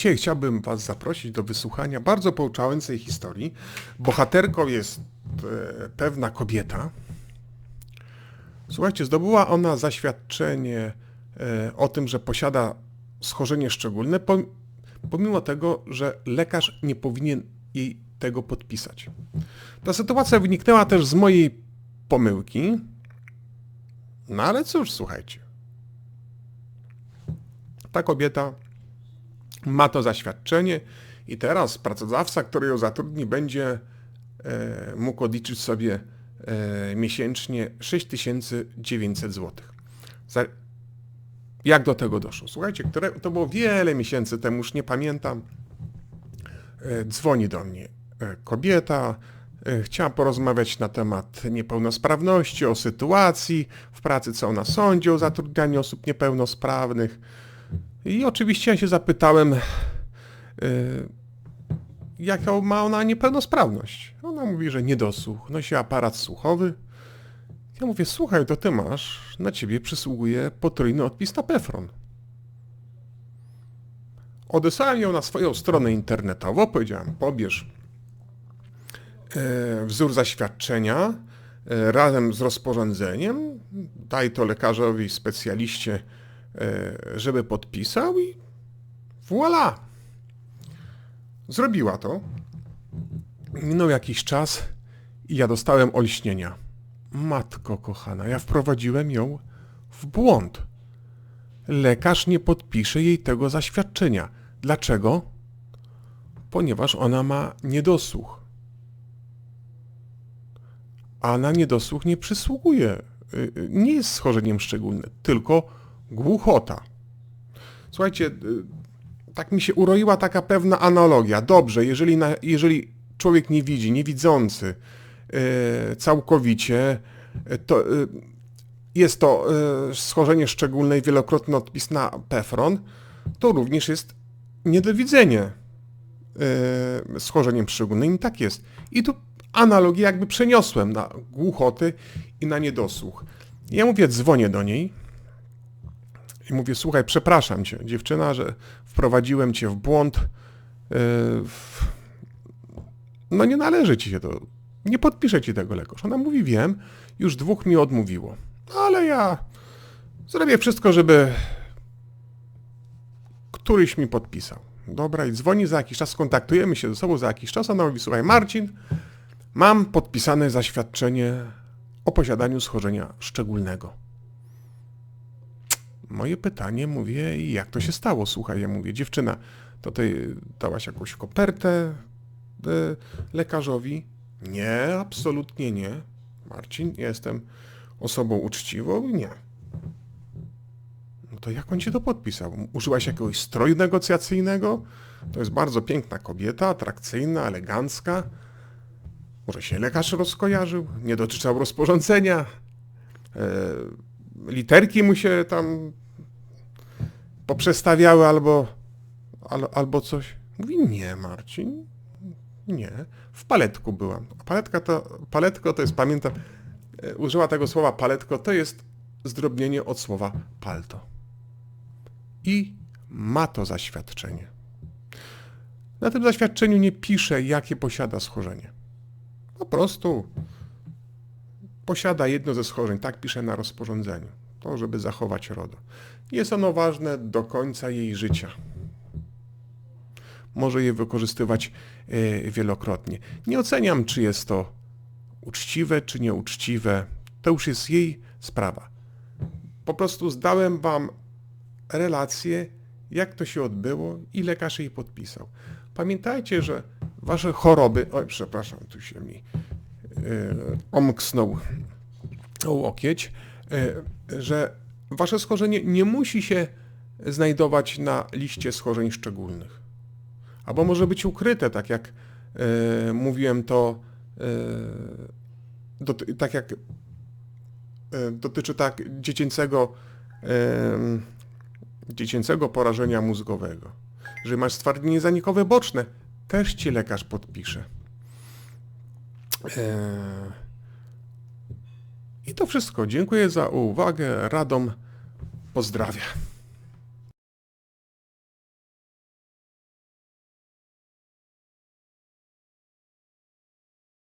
Dzisiaj chciałbym Was zaprosić do wysłuchania bardzo pouczającej historii. Bohaterką jest e, pewna kobieta. Słuchajcie, zdobyła ona zaświadczenie e, o tym, że posiada schorzenie szczególne, pom- pomimo tego, że lekarz nie powinien jej tego podpisać. Ta sytuacja wyniknęła też z mojej pomyłki. No ale cóż, słuchajcie. Ta kobieta ma to zaświadczenie i teraz pracodawca, który ją zatrudni, będzie e, mógł odliczyć sobie e, miesięcznie 6900 zł. Jak do tego doszło? Słuchajcie, to było wiele miesięcy temu, już nie pamiętam. E, dzwoni do mnie kobieta, chciała porozmawiać na temat niepełnosprawności, o sytuacji w pracy, co ona sądzi o zatrudnianiu osób niepełnosprawnych. I oczywiście ja się zapytałem, yy, jaką ma ona niepełnosprawność. Ona mówi, że niedosłuch, nosi aparat słuchowy. Ja mówię, słuchaj, to ty masz, na ciebie przysługuje potrójny odpis na Pefron. Odesłałem ją na swoją stronę internetową, powiedziałem, pobierz e, wzór zaświadczenia e, razem z rozporządzeniem, daj to lekarzowi specjaliście, e, żeby podpisał i voilà. Zrobiła to. Minął jakiś czas i ja dostałem olśnienia. Matko kochana, ja wprowadziłem ją w błąd. Lekarz nie podpisze jej tego zaświadczenia. Dlaczego? Ponieważ ona ma niedosłuch. A na niedosłuch nie przysługuje. y, y, Nie jest schorzeniem szczególnym, tylko głuchota. Słuchajcie, y, tak mi się uroiła taka pewna analogia. Dobrze, jeżeli, na, jeżeli człowiek nie widzi, niewidzący y, całkowicie, y, to y, jest to schorzenie szczególne i wielokrotny odpis na Pefron, to również jest niedowidzenie schorzeniem szczególnym. I tak jest. I tu analogię jakby przeniosłem na głuchoty i na niedosłuch. Ja mówię, dzwonię do niej i mówię, słuchaj, przepraszam cię, dziewczyna, że wprowadziłem cię w błąd. W- No nie należy ci się to. Nie podpiszę ci tego lekarz. Ona mówi, wiem, już dwóch mi odmówiło. Ale ja zrobię wszystko, żeby któryś mi podpisał. Dobra, i dzwoni za jakiś czas, kontaktujemy się ze sobą za jakiś czas. Ona mówi, słuchaj, Marcin, mam podpisane zaświadczenie o posiadaniu schorzenia szczególnego. Moje pytanie, mówię, jak to się stało? Słuchaj, ja mówię, dziewczyna, to ty dałaś jakąś kopertę e, lekarzowi? Nie, absolutnie nie. Marcin, jestem osobą uczciwą? Nie. No to jak on ci to podpisał? Użyłaś jakiegoś stroju negocjacyjnego? To jest bardzo piękna kobieta, atrakcyjna, elegancka. Może się lekarz rozkojarzył? Nie doczytał rozporządzenia? E, literki mu się tam poprzestawiały albo, al, albo coś. Mówi, nie Marcin, nie. W paletku byłam. Paletka to, paletko to jest, pamiętam, e, użyła tego słowa paletko, to jest zdrobnienie od słowa palto. I ma to zaświadczenie. Na tym zaświadczeniu nie pisze, jakie posiada schorzenie. Po prostu posiada jedno ze schorzeń, tak pisze na rozporządzeniu, to żeby zachować RODO. Jest ono ważne do końca jej życia. Może je wykorzystywać e, wielokrotnie. Nie oceniam, czy jest to uczciwe, czy nieuczciwe. To już jest jej sprawa. Po prostu zdałem wam relację, jak to się odbyło i lekarz jej podpisał. Pamiętajcie, że wasze choroby... Oj, przepraszam, tu się mi e, omknął łokieć, e, że wasze schorzenie nie musi się znajdować na liście schorzeń szczególnych. Albo może być ukryte, tak jak e, mówiłem to, tak jak dotyczy tak dziecięcego, dziecięcego porażenia mózgowego. Że masz stwardnienie zanikowe boczne, też ci lekarz podpisze. E, I to wszystko. Dziękuję za uwagę. Radom pozdrawia.